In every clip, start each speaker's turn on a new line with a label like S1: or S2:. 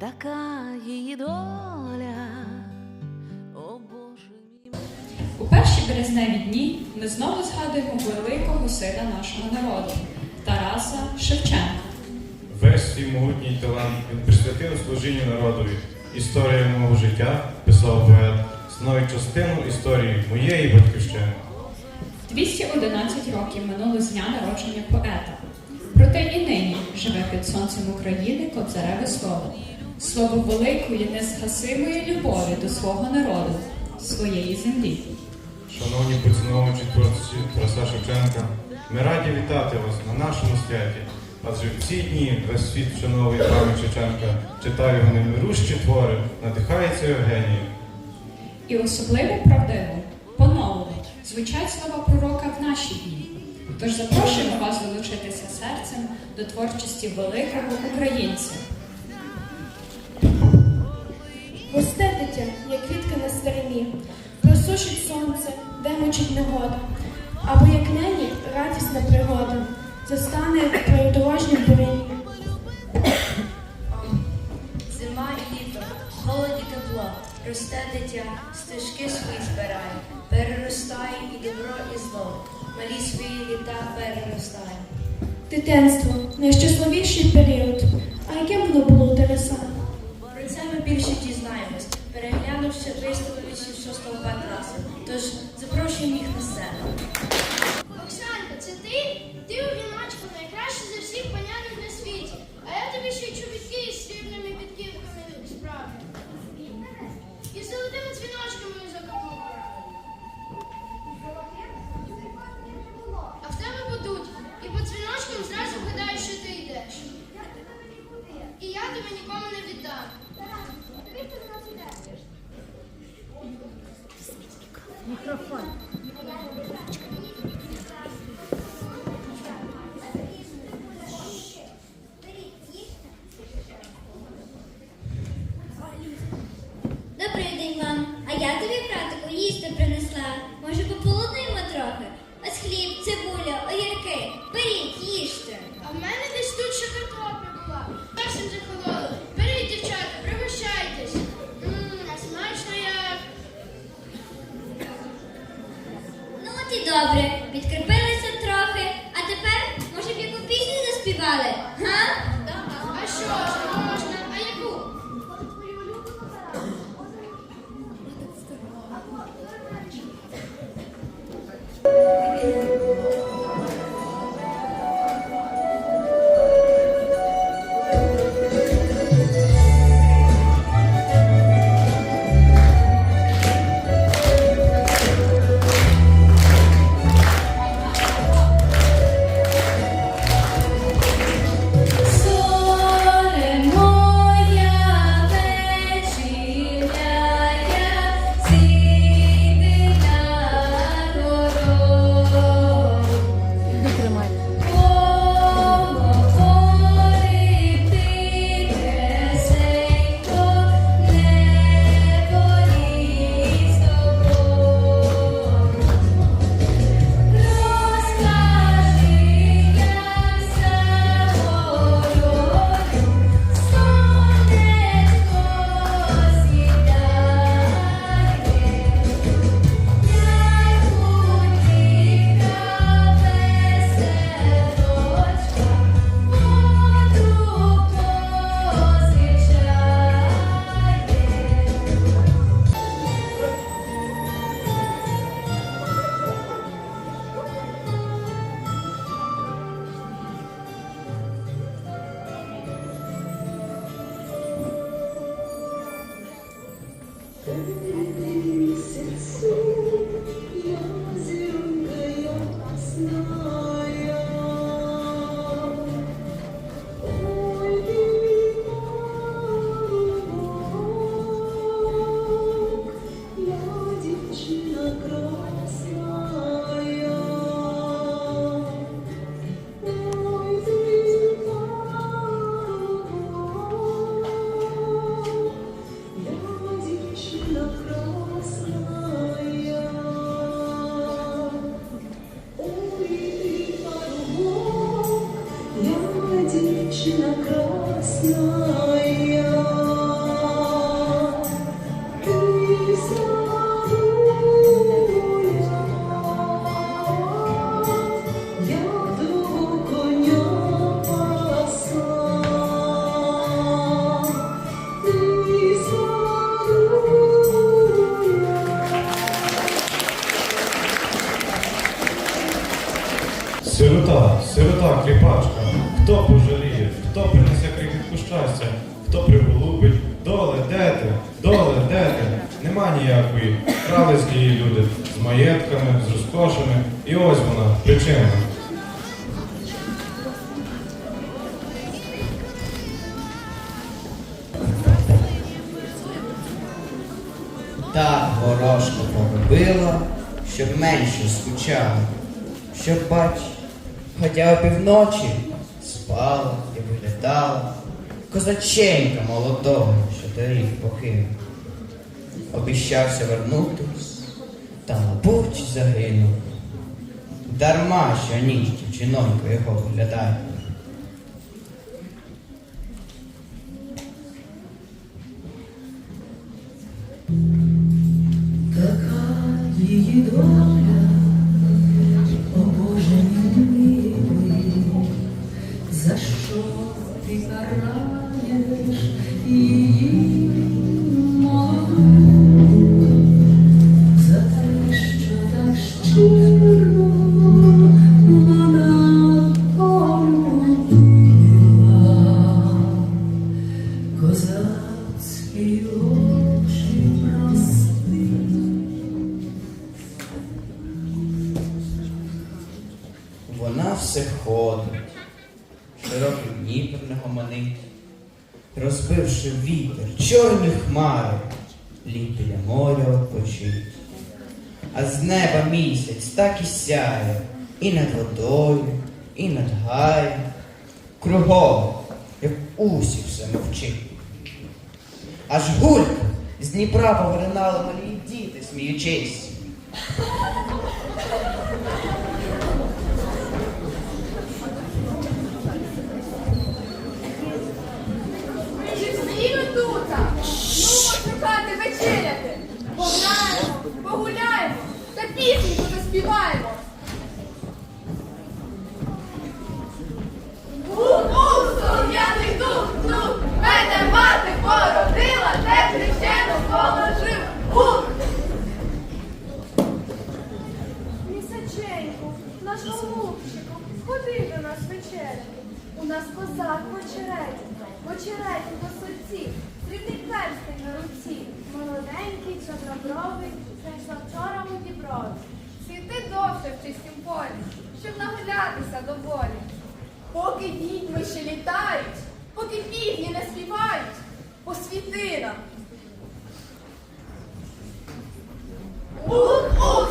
S1: така її доля. О Боже мій.
S2: У перші березневі дні ми знову згадуємо великого сина нашого народу Тараса Шевченка.
S3: Весь свій могутній талант він присвятив служінню народові. Історія мого життя, писав поет, становить частину історії моєї батьківщини.
S2: 211 років минуло з дня народження поета. Проте і нині живе під сонцем України кобзареве слово. Слово великої, незгасимої любові до свого народу, своєї землі.
S3: Шановні поціновувачі Тараса Шевченка, ми раді вітати вас на нашому святі. Адже в ці дні весь світ вшановує пам'ять Шевченка, читає його немирущі твори, надихається його генієм.
S2: І особливо правдиво, по-новому, звучать слова пророка в наші дні. Тож запрошуємо вас долучитися серцем до творчості великого українця.
S4: Просушить сонце, де мучить негода, або як нені радісна пригода, застане при дорожнім бурені.
S5: Зима і літо, холод і тепло, росте дитя, стежки свої збирає, переростає і добро, і зло, малі свої літа переростає.
S4: Дитинство найщасливіший період.
S5: Тож запрошуємо їх на сцену.
S6: Оксанка, це ти? Ти у віночку найкраща за всіх панянок на світі. А я тобі ще й чобітки із срібними підківками справлю. І з золотими дзвіночками у закаблуках. А в тебе будуть. І по дзвіночкам зразу вгадаєш, що ти йдеш. І я тебе нікому не віддам.
S7: Добрий день вам. А я тобі, братику, їсти принесла. Може, пополуднимо трохи? Ось хліб, цибуля, огірки. Беріть, їжте.
S6: А в мене десь тут ще картопля була. Першим захололи. Беріть,
S7: от і добре. Підкріпилися трохи. А тепер, може, б яку пісню заспівали? Га?
S6: А що ж,
S3: Нема ніякої. Крали злії люди з маєтками, з розкошами. І ось вона, причина.
S8: Так ворожка поробила, щоб менше скучала, щоб бач, хоча опівночі спала і виглядала козаченька молодого, що торік покинув. Обіщався вернутись, та, мабуть, загинув. Дарма, що ніч чинонько його виглядає.
S1: Така її доля, Козацькі очі прости.
S8: Вона все ходить, широкий Дніпр не гомонить, розбивши вітер, чорні хмари, ліг біля моря odpoчить. А з неба місяць так і сяє, і над водою, і над гаєм, кругом, як усі все мовчить. Аж гулька з Дніпра повиринали малі діти, сміючись.
S9: Ну, вечеряти. Пограємо, погуляємо та пісеньку заспіваємо.
S4: Нас козак в очереті, в очереті до сольці, срібний перстень на руці. Молоденький, чорнобровий, знайшла вчора у Діброві.
S9: Світи довше в чистім полі, щоб нагулятися доволі. Поки відьми ще літають, поки півні не співають, посвіти нам. Ух,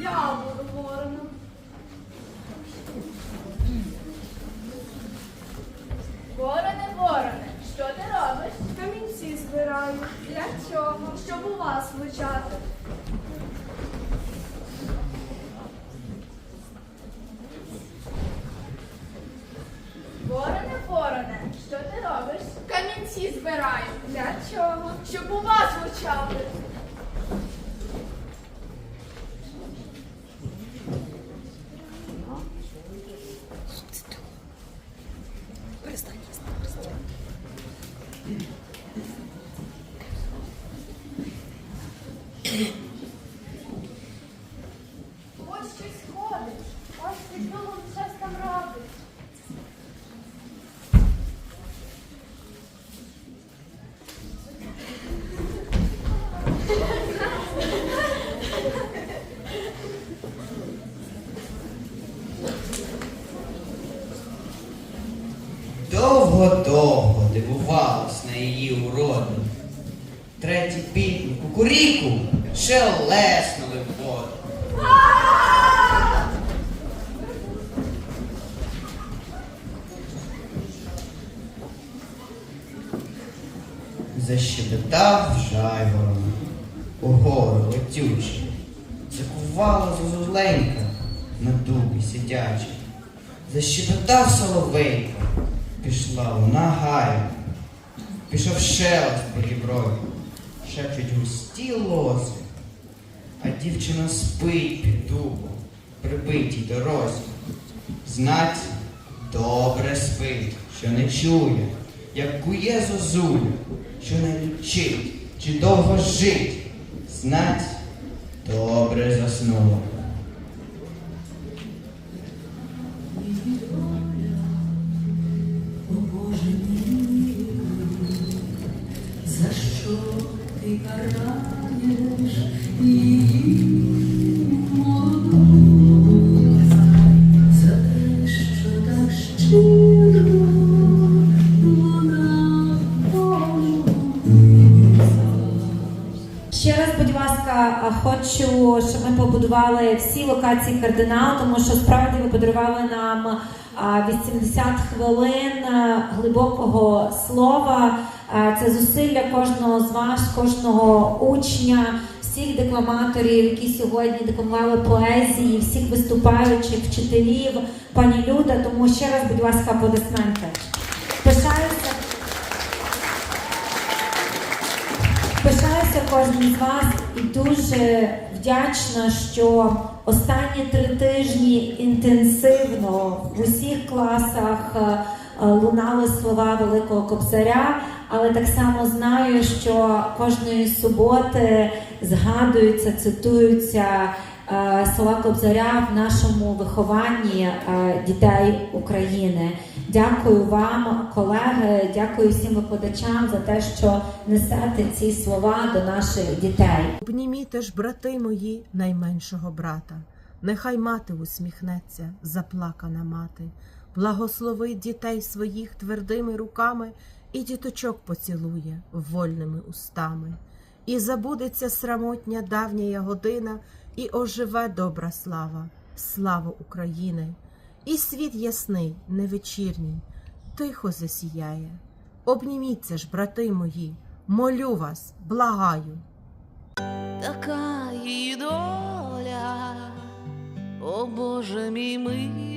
S4: Я
S9: буду вороном. Вороне, вороне, що ти робиш?
S4: Камінці збираю.
S9: Для чого?
S4: Щоб у вас влучати.
S9: Вороне, вороне, що ти робиш? Камінці збираю. Для чого? Щоб у вас влучати.
S8: Защебетав жайворон, угору летючий, закувала зозуленька на дубі сидячи. Защебетав соловейко, пішла луна гаю, пішов шелест по діброві, шепчуть густі лози, а дівчина спить під дубом, прибитій дорозі. Знать, добре спить, що не чує, як кує зозуля, що не лічить, чи довго жить, знать, добре заснула.
S1: За що ти караєш її
S10: побудували всі локації кардинал, тому що справді ви подарували нам а, 80 хвилин глибокого слова. Це зусилля кожного з вас, кожного учня, всіх декламаторів, які сьогодні декламували поезії, всіх виступаючих, вчителів, пані Люда. Тому ще раз, будь ласка, аплодисменти. Пишаюся з вас і дуже вдячна, що останні три тижні інтенсивно в усіх класах е, е, лунали слова Великого Кобзаря, але так само знаю, що кожної суботи згадуються, цитуються е, слова Кобзаря в нашому вихованні дітей України. Дякую вам, колеги, дякую всім викладачам за те, що несете ці слова до наших дітей.
S11: Обніміте ж, брати мої, найменшого брата. Нехай мати усміхнеться, заплакана мати, благословить дітей своїх твердими руками і діточок поцілує вольними устами. І забудеться срамотня давня година, і оживе добра слава, слава України. І світ ясний, невечірній, тихо засіяє. Обніміться ж, брати мої, молю вас, благаю.
S12: така її доля, о Боже мій милий.